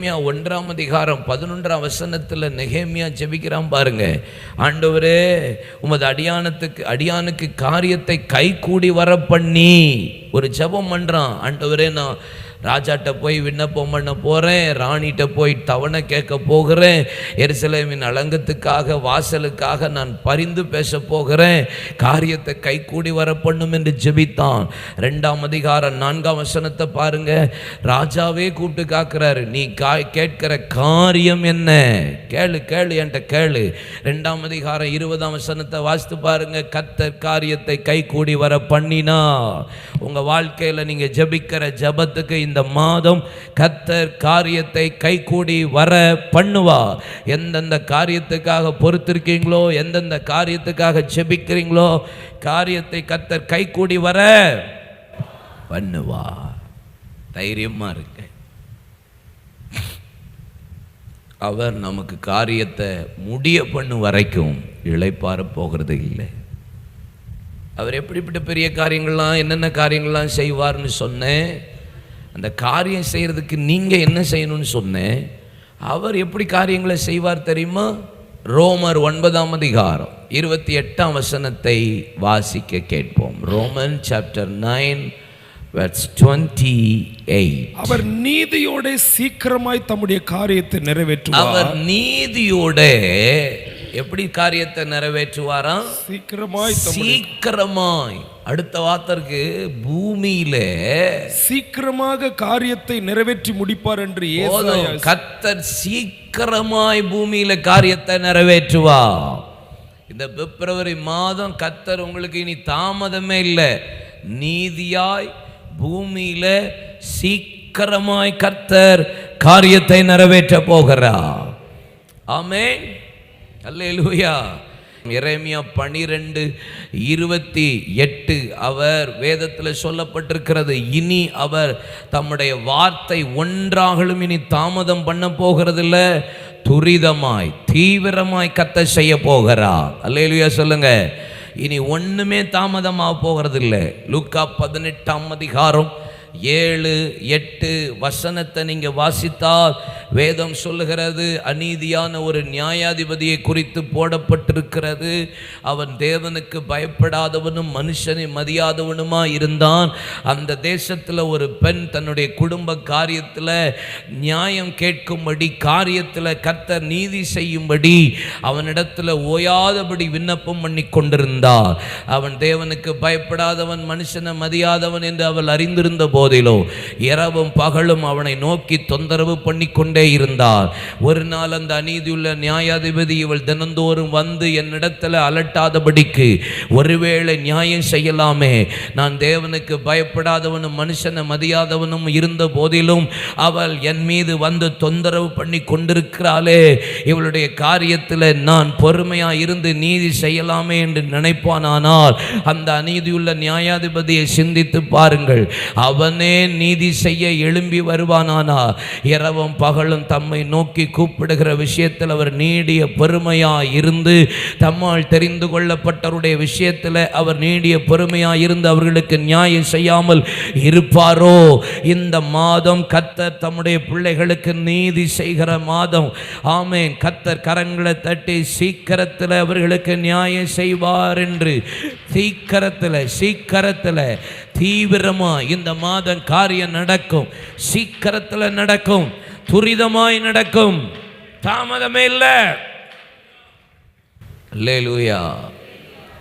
நெகேமியா ஒன்றாம் அதிகாரம் பதினொன்றாம் வசனத்தில் நெகேமியா ஜெபிக்கிறான் பாருங்க. ஆண்டவரே உமது அடியானத்துக்கு அடியானுக்கு காரியத்தை கைகூடி வர பண்ணி ஒரு ஜெபம் பண்றான். ஆண்டவரே நான் ராஜாட்ட போய் விண்ணப்பம் பண்ண போகிறேன் ராணிகிட்ட போய் தவணை கேட்க போகிறேன் எருசலேமின் அலங்கத்துக்காக வாசலுக்காக நான் பரிந்து பேச போகிறேன் காரியத்தை கைகூடி வர பண்ணும் என்று ஜெபித்தான். ரெண்டாம் அதிகாரம் நான்காம் வசனத்தை பாருங்க. ராஜாவே கூப்பிட்டு காக்குறாரு நீ கா கேட்கிற காரியம் என்ன? கேளு கேளு என்கிட்ட கேளு. ரெண்டாம் அதிகாரம் இருபதாம் வசனத்தை வாசித்து பாருங்க. கத்தர் காரியத்தை கைகூடி வர பண்ணினா உங்கள் வாழ்க்கையில் நீங்கள் ஜெபிக்கிற ஜெபத்துக்கு இந்த மாதம் கத்தர் காரியத்தை கைகூடி வர பண்ணுவா. எந்தெந்த காரியத்துக்காக பொறுத்திருக்கீங்களோ எந்தெந்த காரியத்துக்காக செபிக்கிறீங்களோ காரியத்தை கத்தர் கைகூடி வர பண்ணுவா. தைரியமா இருக்கு அவர் நமக்கு காரியத்தை முடிய பண்ணும் வரைக்கும் இழைப்பார போகிறது இல்லை. அவர் எப்படிப்பட்ட பெரிய காரியங்கள்லாம் என்னென்ன காரியங்கள்லாம் செய்வார்னு சொன்னேன். அந்த காரியம் செய்கிறதுக்கு நீங்கள் என்ன செய்யணும்னு சொன்னேன். அவர் எப்படி காரியங்களை செய்வார் தெரியுமா? ரோமர் ஒன்பதாம் அதிகாரம் இருபத்தி எட்டாம் வசனத்தை வாசிக்க கேட்போம். ரோமன் சாப்டர் நைன் அவர் நீதியோட சீக்கிரமாய் தம்முடைய காரியத்தை நிறைவேற்றுவார்? அவர் நீதியோட எப்படி காரியத்தை நிறைவேற்றுவாராம் சீக்கிரமாய் சீக்கிரமாய். அடுத்த வார்த்தைக்கு பூமியில சீக்கிரமாக காரியத்தை நிறைவேற்றி முடிப்பார் என்று ஏசாயா கர்த்தர் சீக்கிரமாய் பூமியில காரியத்தை நிறைவேற்றுவா இந்த பிப்ரவரி மாதம் கர்த்தர் உங்களுக்கு இனி தாமதமே இல்லை. நீதியாய் பூமியில சீக்கிரமாய் கர்த்தர் காரியத்தை நிறைவேற்ற போகிறார். ஆமென். அல்லேலூயா. இறைமையா பனிரெண்டு இருபத்தி எட்டு அவர் வேதத்தில் சொல்லப்பட்டிருக்கிறது. இனி அவர் தம்முடைய வார்த்தை ஒன்றாகலும் இனி தாமதம் பண்ண போகிறதில்ல. துரிதமாய் தீவிரமாய் கத்த செய்ய போகிறார். அல்லேலூயா சொல்லுங்க. இனி ஒன்றுமே தாமதமாக போகிறதில்ல. லூக்கா பதினெட்டாம் அதிகாரம் ஏழு எட்டு வசனத்தை நீங்கள் வாசித்தால் வேதம் சொல்லுகிறது அநீதியான ஒரு நியாயாதிபதியை குறித்து போடப்பட்டிருக்கிறது. அவன் தேவனுக்கு பயப்படாதவனும் மனுஷனை மதியாதவனுமா இருந்தான். அந்த தேசத்தில் ஒரு பெண் தன்னுடைய குடும்ப காரியத்தில் நியாயம் கேட்கும்படி காரியத்தில் கத்த நீதி செய்யும்படி அவனிடத்தில் ஓயாதபடி விண்ணப்பம் பண்ணி கொண்டிருந்தார் அவன் தேவனுக்கு பயப்படாதவன் மனுஷனை மதியாதவன் என்று அவள் அறிந்திருந்த போதிலோ இரவும் பகலும் அவனை நோக்கி தொந்தரவு பண்ணி கொண்டே இருந்தார் ஒரு நாள் அந்த அநீதியுள்ள நியாயாதிபதி இவள் தினந்தோறும் வந்து என்னிடத்தில் அலட்டாதபடிக்கு ஒருவேளை நியாயம் செய்யலாமே. நான் தேவனுக்கு பயப்படாதவனும் மனுஷனை மதியாதவனும் இருந்த போதிலும் அவள் என் மீது வந்து தொந்தரவு பண்ணி கொண்டிருக்கிறாளே. இவளுடைய காரியத்தில் நான் பொறுமையா இருந்து நீதி செய்யலாமே என்று நினைப்பானானால் அந்த அநீதியுள்ள நியாயாதிபதியை சிந்தித்து பாருங்கள். அவன் நீதி செய்ய எழும்பி வருவானானா? இரவும் பகலும் தம்மை நோக்கி கூப்பிடுகிற விஷயத்தில் அவர் நீடிய பொறுமையா இருந்து தம்மால் தெரிந்து கொள்ளப்பட்டவருடைய விஷயத்தில் அவர் நீடிய பொறுமையா இருந்து அவர்களுக்கு நியாயம் செய்யாமல் இருப்பாரோ? இந்த மாதம் கத்தர் தம்முடைய பிள்ளைகளுக்கு நீதி செய்கிற மாதம். ஆமேன். கத்தர் கரங்களை தட்டி சீக்கிரத்தில் அவர்களுக்கு நியாயம் செய்வார் என்று. சீக்கிரத்தில் சீக்கிரத்தில். தீவிரமா இந்த மாதம் காரியம் நடக்கும். சீக்கிரத்தில் நடக்கும். துரிதமாய் நடக்கும். தாமதமே இல்லை. அல்லேலூயா.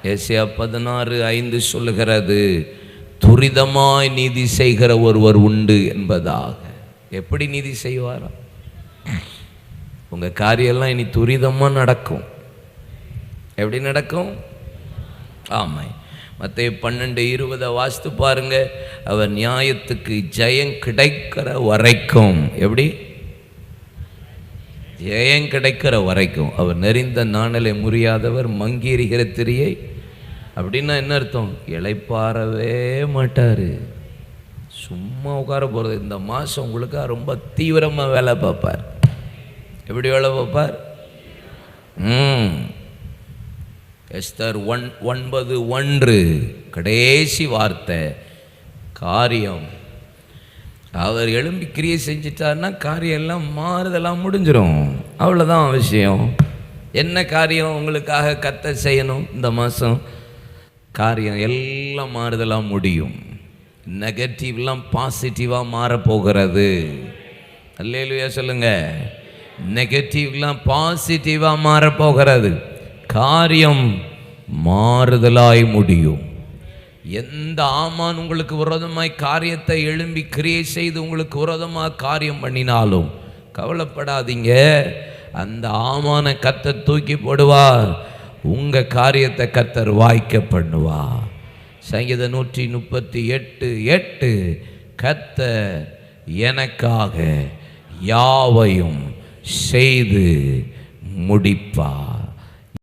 ஏசியா பதினாறு ஐந்து சொல்லுகிறது துரிதமாய் நீதி செய்கிற ஒருவர் உண்டு என்பதாக. எப்படி நீதி செய்வாரா? உங்க காரியெல்லாம் இனி துரிதமாக நடக்கும். எப்படி நடக்கும்? ஆமாம். மற்ற பன்னெண்டு இருபதை வாசித்து பாருங்க. அவர் நியாயத்துக்கு ஜெயம் கிடைக்கிற வரைக்கும். எப்படி? ஜெயம் கிடைக்கிற வரைக்கும். அவர் நெறிந்த நாணலை முறியாதவர் மங்கி எறிகிற திரியை அப்படின்னா என்ன அர்த்தம்? இளைப்பாறவே மாட்டார். சும்மா உட்கார போகிறது இந்த மாதம் உங்களுக்கு ரொம்ப தீவிரமாக வேலை பார்ப்பார். எப்படி வேலை பார்ப்பார்? ம். எஸ்தர் ஒன் ஒன்பது ஒன்று. கடைசி வார்த்தை. காரியம். அவர் எழும்பி கிரியை செஞ்சிட்டாருன்னா காரியம் எல்லாம் மாறுதெல்லாம் முடிஞ்சிடும் அவ்வளோதான் விஷயம். என்ன காரியம் உங்களுக்காக கத்த செய்யணும் இந்த மாதம்? காரியம் எல்லாம் மாறுதலாக முடியும். நெகட்டிவ்லாம் பாசிட்டிவாக மாறப்போகிறது. அல்லேலுயா சொல்லுங்கள் நெகட்டிவ்லாம் பாசிட்டிவாக மாறப்போகிறது. காரியம் மாறுதலாய் முடியும். எந்த ஆமான் உங்களுக்கு விரோதமாய் காரியத்தை எழும்பி கிரியை செய்து உங்களுக்கு விரோதமாக காரியம் பண்ணினாலும் கவலைப்படாதீங்க. அந்த ஆமான கத்தை தூக்கி போடுவார். உங்கள் காரியத்தை கத்தர் வாய்க்க பண்ணுவார். சங்கீத நூற்றி முப்பத்தி எட்டு எட்டு கத்த எனக்காக யாவையும் செய்து முடிப்பார்.